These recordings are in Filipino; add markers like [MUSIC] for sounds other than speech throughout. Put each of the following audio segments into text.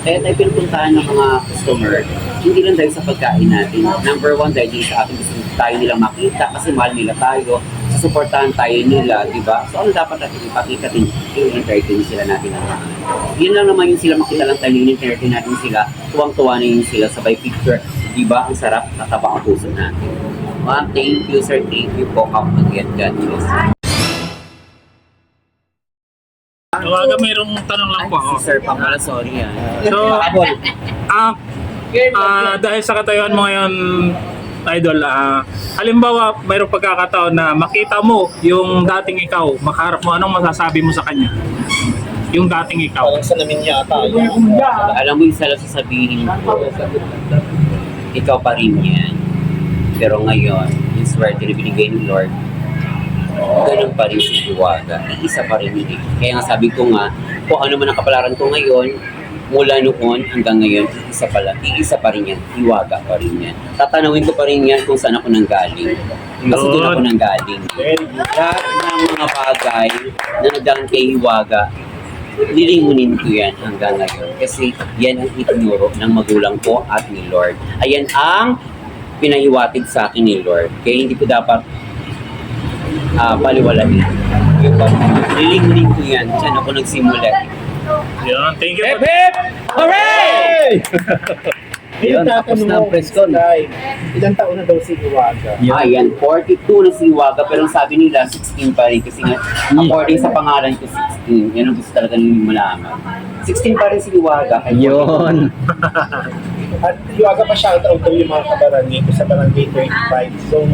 Kaya tayo pinupuntahan ng mga customer, hindi lang dahil sa pagkain natin. Number one, dahil din sa atin gusto tayo nilang makita kasi mahal nila tayo. Susuportahan tayo nila, di ba? So ano dapat natin ipakita din, i-entertain sila natin ng mga. Yun lang naman yung sila makita lang tayo, i-entertain natin sila. Tuwang-tuwa na yun sila sabay picture. Di ba? Ang sarap, nataba ang puso natin. Ma'am, thank you sir, thank you po. Come again, God bless. Tawaga, mayroong tanong lang po ako. Si Sir Pamela, sorry ah. So, ah, ah, dahil sa katayuan mo ngayon, idol, ah, halimbawa, mayroong pagkakataon na makita mo yung dating ikaw, makaharap mo, anong masasabi mo sa kanya? Yung dating ikaw. Parang sa namin yata. Alam mo, isa lang sasabihin ko, ikaw pa rin yan. Pero ngayon, yung swerte na binigay ni Lord, ganun pa rin si Iwaga. Isa pa rin yun eh. Kaya nga sabi ko nga, kung ano man ang kapalaran ko ngayon, mula noon hanggang ngayon, isa pala, iisa pa rin yan, Iwaga pa rin yan. Tatanawin ko pa rin yan kung saan ako nanggaling. Kasi doon ako nanggaling. Lahat ng mga bagay na nagdaan kay Iwaga, lilingunin ko yan hanggang ngayon. Kasi yan ang itinuro ng magulang ko at ni Lord. Ayan ang pinahiwatig sa akin ni Lord. Kaya hindi ko dapat uh, baliwalain. Yung pag- Lilingunin ko yan. Diyan ako nagsimula. Yun, thank you. Hip hip! Hooray! [LAUGHS] Ayun, tapos na ang press con. Ilang taon na daw si Iwaga? Ayan, 42 na si Iwaga pero ang sabi nila 16 pa rin kasi nga according sa pangalan ko 16. Yan ang gusto talaga nila malaman. 16 pa rin si Iwaga. 42. [LAUGHS] At Iwaga pa shoutout daw yung mga kabaran nito sa Barangay 35, Zone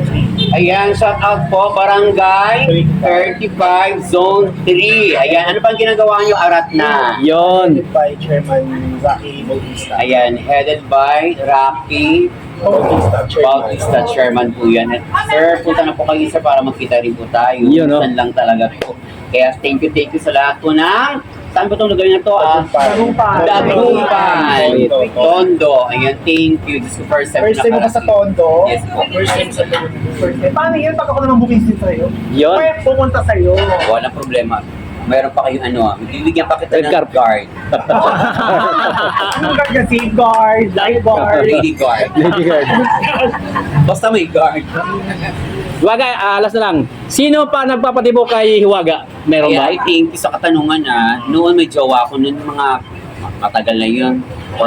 3. Ayan, shout out po, Barangay 35, Zone 3. Ayan, ano pang ginagawa nyo? Arat na. Yon. By Chairman Rocky Bautista. Ayan, headed by Rocky Bautista, Chairman. Bautista Chairman po yan. At, sir, punta na po kayo sir para magkita rin po tayo. Yun, no? Minsan lang talaga po. Kaya thank you, thank you sa lahat po ng Saan ba itong lugar na to? Ah, Dagupan. Dagupan. Tondo. Ayan, thank you. This is the first time First time mo ka sa. Tondo. Yes po. First time sa Tondo. Paano yun? Pag ako naman booking sa'yo? Yun. Pwede pumunta sa'yo. Walang problema. Mayroon pa kayong ano, ah, bibigyan pa kita Red ng carpet. guard. [LAUGHS] Anong guard ka? Safeguard, lifeguard. Lady guard. Lady Guard. [LAUGHS] Basta may guard. Hiwaga, ah, alas na lang. Sino pa nagpapatibok kay Hiwaga? Meron Kaya ba? I think sa katanungan na noon may jowa ko noon mga matagal na yun,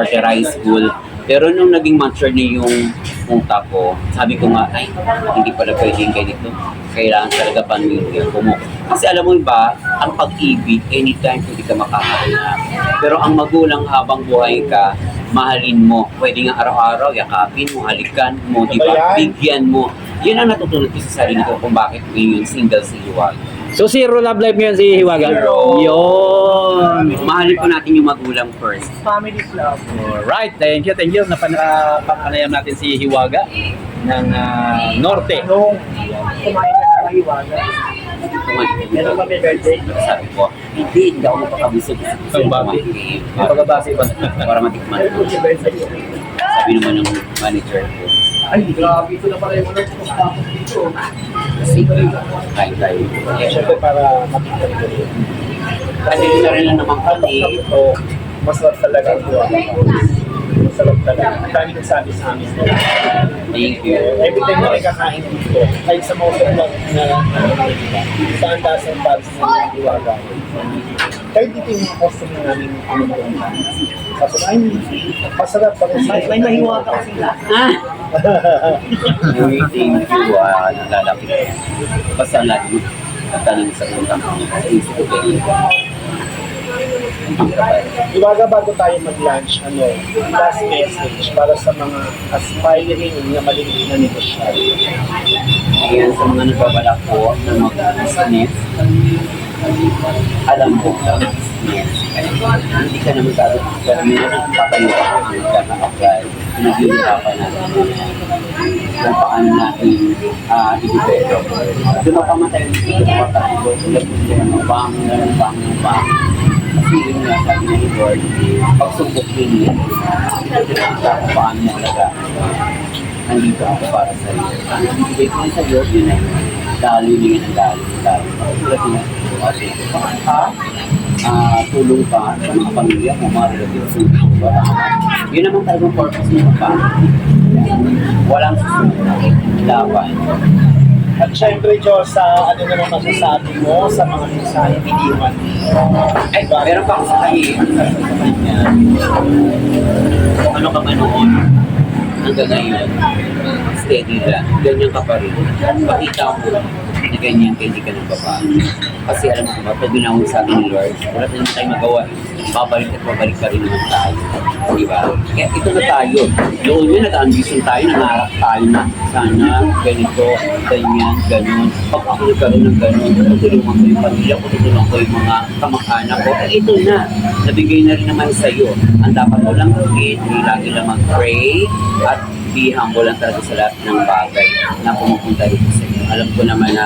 year high school. Pero nung naging mature na yung utak ko, sabi ko nga, ay, hindi pala pwedeng ganito. Kailangan talaga pamilya ko mo. Kasi alam mo ba, ang pag-ibig, anytime pwede ka makahanap. Pero ang magulang habang buhay ka, mahalin mo. Pwede nga araw-araw, yakapin mo, halikan mo, di ba? Ba yan? Bigyan mo. Yan ang natutunan ko sa sarili ko kung bakit ngayon single si Iwag. So zero love life ngayon si Hiwaga? Zero. Yun. Mahalin po natin yung magulang first. Family club. Alright, thank you, thank you. Napanayam natin si Hiwaga ng ah, Norte. Nung kumain ka sa Iwaga. Meron ba may birthday? Sabi ko, hindi, hindi ako makakabusog. Ang bakit? Pagbabase ba? Para matikman. Sabi naman ng manager ko, Ay, grabe. Ito na pala yung mga tapos dito. sige, kain tayo. Siyempre para makita yun. Kasi na rin lang naman kami. So, masarap talaga ang buwan. Masarap talaga. Ang dami nagsabi sa amin. Thank you. Every time na kakain dito, kahit sa mga vlog na sa andasan para sa mga iwaga. Kahit dito yung mga customer namin pinupunta. Sabi ko, ay, masarap. May, may mahiwaga kasi sila. You. Ah, nalalaki ko. Basta lagi tatanong sa. Sa isip ko ganyan. Hindi ka ba? Iwaga bago tayo mag-lunch, ano, last message para sa mga aspiring na maliliit na negosyante. Ayan, sa mga nagbabalak po na mag-business, alam mo, ang business, hindi ka naman gagawin gawin mo ng patayo ka ang nagkaka-apply. Pinaghihirapan natin kung paano natin uh, i-develop. Doon ako mamatay ng ito, matakbo, tulad mo siya ng bang, ng bang, ng bang. Kasi yun nga, sabi ni Lord, pagsubok din niya, kita kung paano talaga nandito ako para sa iyo. Ang ibigay ko sa iyo, yun ay dalo niya ng dalo, dalo. Tulad niya, okay. Ha? Ah, tulong ka sa mga pamilya mo, mga relatives mo. Yun naman talagang purpose ng family. Walang susunod. Laban. At syempre, Diyos, sa ano naman masasabi mo sa mga mensahe biniwan Ay, meron pa ako sa kanya. Kung ano ka man noon, hanggang ngayon, steady lang. Ganyan ka pa rin. Pakita mo na ganyan hindi ka nagbabago. Kasi alam mo ba, pag ginawin sa atin ni Lord, wala na naman tayong magawa. Babalik at babalik pa rin naman tayo. Di ba? Kaya ito na tayo. Noon yun, nag-ambition tayo, nangarap tayo na sana ganito, ganyan, ganun. Pag ako nagkaroon ng ganun, tutulungan ko yung pamilya ko, tutulungan ko yung mga kamag-anak ko. Eh, ito na. Nabigay na rin naman sa iyo. Ang dapat mo lang gawin, lagi lang mag-pray at be humble lang talaga sa lahat ng bagay na pumupunta dito sa iyo. Alam ko naman na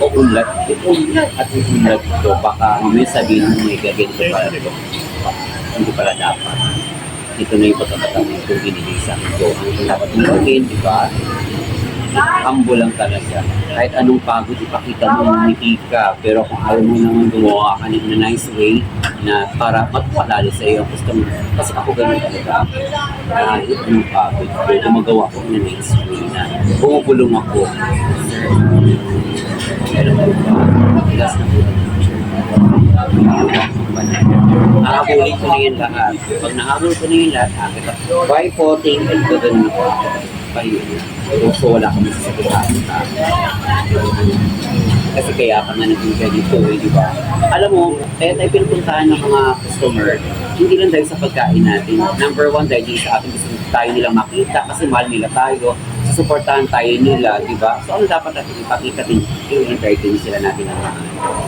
uunlad, uunlad at uunlad ito. Baka mamaya sabihin mo may gaganito pala ito. Hindi pala dapat. Ito na yung pagkakataon ko binigay sa akin ko. Ang dapat mo gawin, di ba? Humble lang talaga. Kahit anong pagod, ipakita mo, ngumiti ka. Pero kung ayaw mo naman gumawa ka a nice way na para magpalalo sa iyo mo. Kasi ako ganun talaga. Kahit anong pagod, pero magawa ko a nice way na bumubulong ako. Pero tigas na po. Nakabulit ko na yan lahat. Pag nakabul ko na yan lahat, akit ako. Bye po, thank you. Gagano na po. Bye. So wala sa sakit Kasi kaya ka nga naging ganito eh, di ba? Alam mo, kaya tayo pinupuntahan ng mga customer, hindi lang dahil sa pagkain natin. Number one, dahil sa ating gusto tayo nilang makita kasi mahal nila tayo, susuportahan tayo nila, di ba? So ano dapat natin ipakita din, yung entertain sila natin ng mga.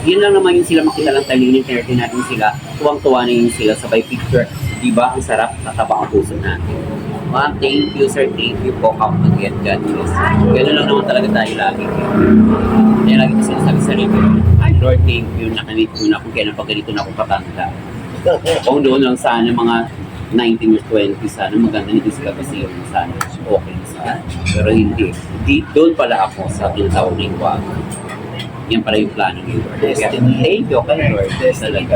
Yun lang naman yung sila makita lang tayo, yung entertain natin sila, tuwang-tuwa na yun sila sabay picture, di ba? Ang sarap, nataba ang puso natin. Ma'am, thank you sir, thank you po, come again, God bless. Ganun lang naman talaga tayo lagi. Kaya lagi ko sinasabi sa sarili ko, ay Lord, thank you, nakamit ko na kung kailan pa ganito na ako patanda. Kung [LAUGHS] doon lang sana mga 19 or 20 sana maganda nito sila kasi yung sana okay na sana. Pero hindi. Di, doon pala ako sa tinatawag na yung wag. Yan pala yung plano ni Lord. Kaya, thank you kay Lord. Talaga.